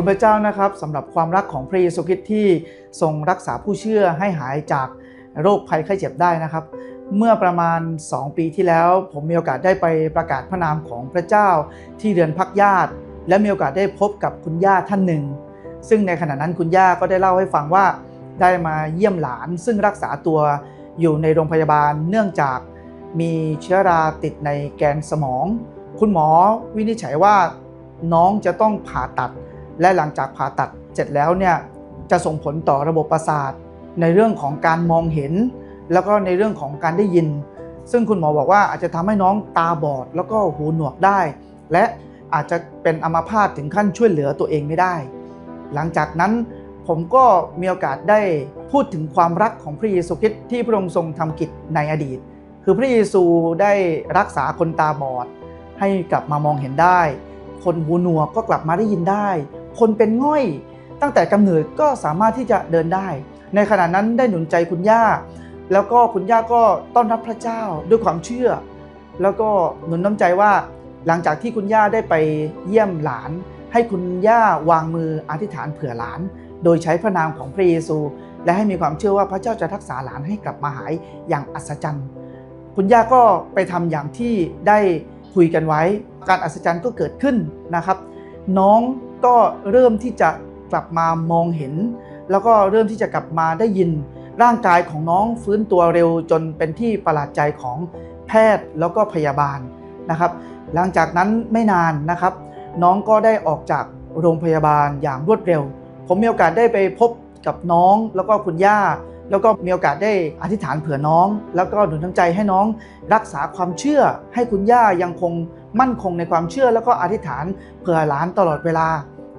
คุณพระเจ้านะครับสำหรับความรักของพระเยซูคริสต์ที่ทรงรักษาผู้เชื่อให้หายจากโรคภัยไข้เจ็บได้นะครับ เมื่อประมาณ 2 ปีที่แล้ว ผมมีโอกาสได้ไปประกาศพระนามของพระเจ้าที่เรือนพักญาติ และมีโอกาสได้พบกับคุณย่าท่านหนึ่ง ซึ่งในขณะนั้นคุณย่าก็ได้เล่าให้ฟังว่าได้มาเยี่ยมหลาน ซึ่งรักษาตัวอยู่ในโรงพยาบาล เนื่องจากมีเชื้อราติดในแกนสมอง คุณหมอวินิจฉัยว่าน้องจะต้องผ่าตัด และหลังจากผ่าตัดเสร็จแล้วเนี่ยจะส่งผลต่อระบบประสาท ในเรื่องของการมองเห็น แล้วก็ในเรื่องของการได้ยิน ซึ่งคุณหมอบอกว่าอาจจะทำให้น้องตาบอด แล้วก็หูหนวกได้ และอาจจะเป็นอัมพาตถึงขั้นช่วยเหลือตัวเองไม่ได้ หลังจากนั้นผมก็มีโอกาสได้พูดถึงความรักของพระเยซูคริสต์ที่พระองค์ทรงทำกิจในอดีต คือพระเยซูได้รักษาคนตาบอด ให้กลับมามองเห็นได้ คนหูหนวกก็กลับมาได้ยินได้ คนเป็นง่อย ตั้งแต่กำเนิดก็สามารถที่จะเดินได้ ในขณะนั้นได้หนุนใจคุณย่า แล้วก็คุณย่าก็ต้อนรับพระเจ้าด้วยความเชื่อ แล้วก็หนุนน้ำใจว่าหลังจากที่คุณย่าได้ไปเยี่ยมหลาน ให้คุณย่าวางมืออธิษฐานเผื่อหลาน โดยใช้พระนามของพระเยซู และให้มีความเชื่อว่าพระเจ้าจะรักษาหลานให้กลับมาหายอย่างอัศจรรย์ คุณย่าก็ไปทำอย่างที่ได้คุยกันไว้ การอัศจรรย์ก็เกิดขึ้นนะครับ น้องก็เริ่มที่จะกลับมามองเห็น แล้วก็เริ่มที่จะกลับมาได้ยิน ร่างกายของน้องฟื้นตัวเร็วจนเป็นที่ประหลาดใจของแพทย์แล้วก็พยาบาลนะครับ หลังจากนั้นไม่นานนะครับ น้องก็ได้ออกจากโรงพยาบาลอย่างรวดเร็ว ผมมีโอกาสได้ไปพบกับน้องแล้วก็คุณย่า แล้วก็มีโอกาสได้อธิษฐานเผื่อน้อง แล้วก็หนุนน้ำใจให้น้องรักษาความเชื่อ ให้คุณย่ายังคงมั่นคงในความเชื่อ แล้วก็อธิษฐานเผื่อหลานตลอดเวลา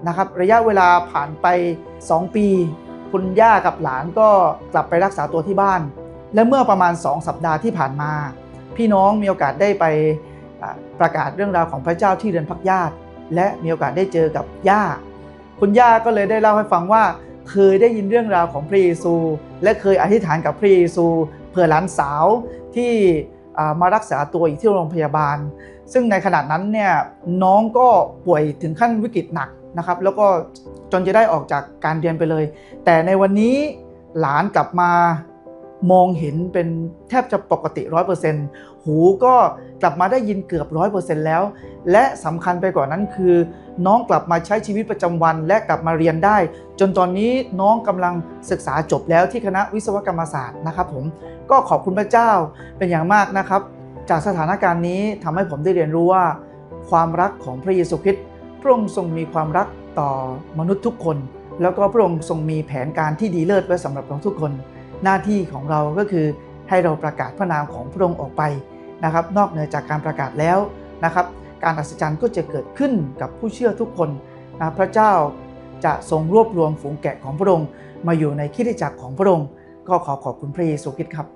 นะครับ ระยะเวลาผ่านไป 2 ปี คุณย่ากับหลานก็กลับไปรักษาตัวที่บ้าน และเมื่อประมาณ 2 สัปดาห์ที่ผ่านมา พี่น้องมีโอกาสได้ไปประกาศเรื่องราวของพระเจ้าที่เรือนพักญาติ และมีโอกาสได้เจอกับย่า คุณย่าก็เลยได้เล่าให้ฟังว่า เคยได้ยินเรื่องราวของพระเยซู และเคยอธิษฐานกับพระเยซูเผื่อหลานสาวที่มารักษาตัวอยู่ที่โรงพยาบาล ซึ่งในขณะนั้นเนี่ยน้องก็ป่วยถึงขั้นวิกฤตหนักนะครับ แล้วก็จนจะได้ออกจากการเรียนไปเลย แต่ในวันนี้หลานกลับมา มองเห็นเป็นแทบจะปกติ 100%หูก็กลับมาได้ยินเกือบ 100%แล้ว และสำคัญไปกว่านั้นคือ น้องกลับมาใช้ชีวิตประจำวันและกลับมาเรียนได้ จนตอนนี้น้องกำลังศึกษาจบแล้วที่คณะวิศวกรรมศาสตร์นะครับผมก็ขอบคุณพระเจ้าเป็นอย่างมากนะครับ จากสถานการณ์นี้ทำให้ผมได้เรียนรู้ว่า ความรักของพระเยซูคริสต์พระองค์ทรงมีความรักต่อมนุษย์ทุกคน แล้วก็พระองค์ทรงมีแผนการที่ดีเลิศไว้สำหรับเราทุกคน หน้าที่ของเราก็คือให้เราประกาศพระนามของพระองค์ออกไปนะครับ นอกเหนือจากการประกาศแล้วนะครับ การอัศจรรย์ก็จะเกิดขึ้นกับผู้เชื่อทุกคนนะพระเจ้าจะทรงรวบรวมฝูงแกะของพระองค์ มาอยู่ในคิดจักรของพระองค์ ก็ขอขอบคุณพระเยซูคริสต์ครับ